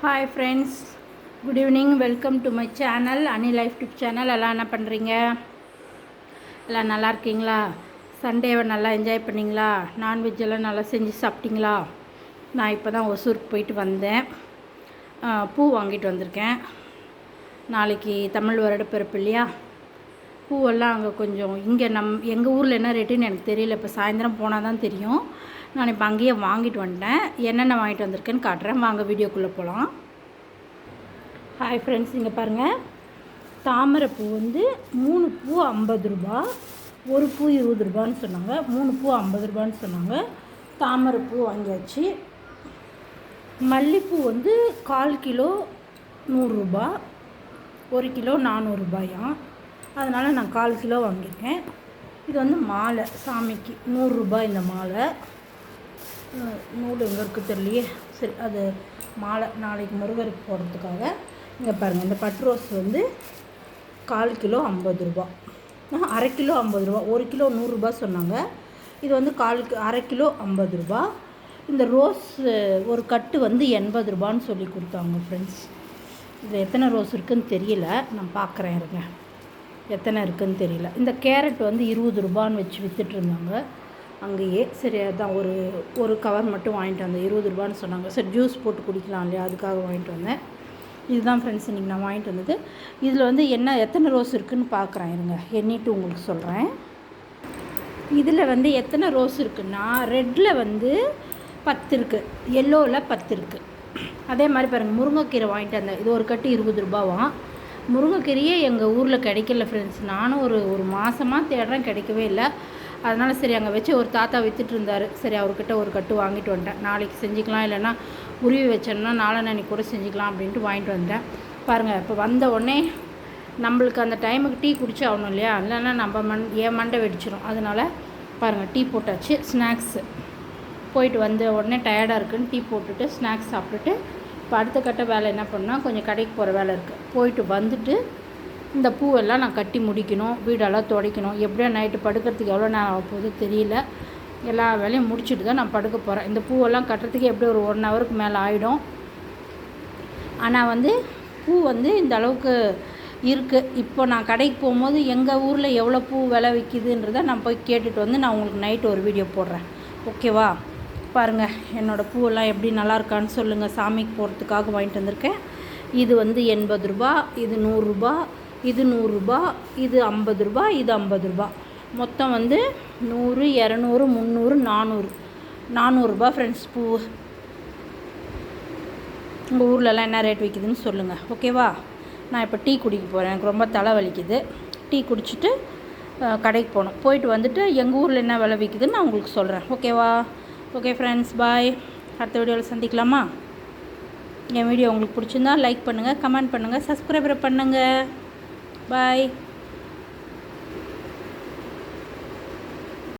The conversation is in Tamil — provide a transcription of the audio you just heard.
Hi friends good evening welcome to my channel அனி லைஃப் டிப் சேனல் எல்லாம் என்ன பண்ணுறீங்க எல்லாம் நல்லா இருக்கீங்களா? சண்டேவை நல்லா என்ஜாய் பண்ணிங்களா? நான்வெஜ் எல்லாம் நல்லா செஞ்சு சாப்பிட்டீங்களா? நான் இப்போ தான் ஒசூருக்கு போயிட்டு வந்தேன். பூ வாங்கிட்டு வந்திருக்கேன். நாளைக்கு தமிழ் வருடப்பிறப்பு இல்லையா? பூவெல்லாம் அங்கே கொஞ்சம் இங்கே நம் எங்கள் ஊரில் என்ன ரேட்டுன்னு எனக்கு தெரியல. இப்போ சாயந்தரம் போனால் தான் தெரியும். நான் இப்போ அங்கேயே வாங்கிட்டு வந்துட்டேன். என்னென்ன வாங்கிட்டு வந்திருக்கேன்னு காட்டுறேன். வாங்க வீடியோக்குள்ளே போகலாம் ஹாய் ஃப்ரெண்ட்ஸ் இங்கே பாருங்கள் தாமரை பூ வந்து மூணு பூ ஐம்பது ரூபா ஒரு பூ இருபது ரூபான்னு சொன்னாங்க. மூணு பூ ஐம்பது ரூபான்னு சொன்னாங்க. தாமரை பூ வாங்கியாச்சு. மல்லிப்பூ வந்து கால் கிலோ நூறுரூபா ஒரு கிலோ நானூறுரூபாயாம் அதனால் நான் கால் கிலோ வாங்கியிருக்கேன். இது வந்து மாலை. சாமிக்கு நூறுரூபா இந்த மாலை. நூல் எங்கே இருக்குது தெரியலையே. சரி அது மாலை நாளைக்கு முருகருக்கு போடுறதுக்காக. இங்கே பாருங்கள் இந்த பட் ரோஸ் வந்து கால் கிலோ ஐம்பது ரூபா. அரை கிலோ ஐம்பது ரூபா. ஒரு கிலோ நூறுரூபா சொன்னாங்க. இது வந்து கால் அரை கிலோ ஐம்பது ரூபா. இந்த ரோஸ் ஒரு கட்டு வந்து எண்பது ரூபான்னு சொல்லி கொடுத்தாங்க ஃப்ரெண்ட்ஸ் இது எத்தனை ரோஸ் இருக்குன்னு தெரியல. நான் பார்க்குறேன் இருங்க. எத்தனை இருக்குன்னு தெரியல. இந்த கேரட் வந்து இருபது ரூபான்னு வச்சு விற்றுட்ருந்தாங்க இருந்தாங்க அங்கேயே சரி அதான் ஒரு ஒரு கவர் மட்டும் வாங்கிட்டு வந்தேன். இருபது ரூபான்னு சொன்னாங்க. சரி ஜூஸ் போட்டு குடிக்கலாம் இல்லையா? அதுக்காக வாங்கிட்டு வந்தேன். இதுதான் ஃப்ரெண்ட்ஸ் இன்றைக்கி நான் வாங்கிட்டு வந்தது. இதில் வந்து என்ன எத்தனை ரோஸ் இருக்குன்னு பார்க்குறேன் இருங்க. எண்ணிட்டு உங்களுக்கு சொல்கிறேன் இதில் வந்து எத்தனை ரோஸ் இருக்குன்னா ரெட்டில் வந்து பத்து இருக்குது எல்லோவில் பத்து இருக்குது அதே மாதிரி பாருங்கள் முருங்கைக்கீரை வாங்கிட்டு வந்தேன். இது ஒரு கட்டு இருபது ரூபாவாம். முருங்கைக்கீரையே எங்கள் ஊரில் கிடைக்கல ஃப்ரெண்ட்ஸ் நானும் ஒரு ஒரு மாதமாக தேடுறேன் கிடைக்கவே இல்லை. அதனால் சரி அங்கே வச்சு ஒரு தாத்தா வித்துட்டு இருந்தார். சரி அவர்கிட்ட ஒரு கட்டு வாங்கிட்டு வந்துட்டேன். நாளைக்கு செஞ்சுக்கலாம் இல்லைன்னா உருவி வச்சோன்னா நாளன்னைக்கு கூட செஞ்சுக்கலாம் அப்படின்ட்டு வாங்கிட்டு வந்துட்டேன். பாருங்கள் இப்போ வந்த உடனே நம்மளுக்கு அந்த டைமுக்கு டீ குடிச்சு ஆகணும் இல்லையா? இல்லைன்னா நம்ம மண் என் மண்டை வெடிச்சிடும் அதனால் பாருங்கள் டீ போட்டாச்சு ஸ்நாக்ஸு போயிட்டு வந்த உடனே டயர்டாக இருக்குன்னு டீ போட்டுட்டு ஸ்நாக்ஸ் சாப்பிட்டுட்டு இப்போ அடுத்த கட்ட வேலை என்ன பண்ணால் கொஞ்சம் கடைக்கு போகிற வேலை இருக்குது போயிட்டு வந்துட்டு இந்த பூவெல்லாம் நான் கட்டி முடிக்கணும் வீடெல்லாம் துடைக்கணும். எப்படியோ நைட்டு படுக்கிறதுக்கு எவ்வளோ நேரம் ஆக போகுது தெரியல. எல்லா வேலையும் முடிச்சுட்டு தான் நான் படுக்க போகிறேன் இந்த பூவெல்லாம் கட்டுறதுக்கு எப்படி ஒரு ஒன் ஹவருக்கு மேலே ஆகிடும் ஆனால் வந்து பூ வந்து இந்த அளவுக்கு இருக்குது இப்போ நான் கடைக்கு போகும்போது எங்கள் ஊரில் எவ்வளோ பூ விலை விற்கிதுன்றதை நான் போய் கேட்டுட்டு வந்து நான் உங்களுக்கு நைட்டு ஒரு வீடியோ போடுறேன். ஓகேவா பாருங்கள் என்னோடய பூவெல்லாம் எப்படி நல்லா இருக்கான்னு சொல்லுங்கள் சாமிக்கு போகிறதுக்காக வாங்கிட்டு வந்திருக்கேன். இது வந்து எண்பது ரூபா இது நூறுரூபா இது நூறுரூபா இது ஐம்பது ரூபா இது ஐம்பது ரூபா. மொத்தம் வந்து நூறு இரநூறு முந்நூறு நானூறு. நானூறுரூபா ஃப்ரெண்ட்ஸ் பூ. உங்கள் ஊர்லலாம் என்ன ரேட் விற்கிதுன்னு சொல்லுங்கள் ஓகேவா நான் இப்போ டீ குடிக்க போகிறேன் எனக்கு ரொம்ப தலை வலிக்குது. டீ குடிச்சிட்டு கடைக்கு போகணும். போயிட்டு வந்துட்டு எங்கள் ஊரில் என்ன விலை விற்கிதுன்னு நான் உங்களுக்கு சொல்கிறேன் ஓகேவா ஓகே ஃப்ரெண்ட்ஸ் பாய் அடுத்த வீடியோவில் சந்திக்கலாமா? என் வீடியோ உங்களுக்கு பிடிச்சிருந்தா லைக் பண்ணுங்கள் கமெண்ட் பண்ணுங்கள் சப்ஸ்கிரைபர் பண்ணுங்கள் பாய்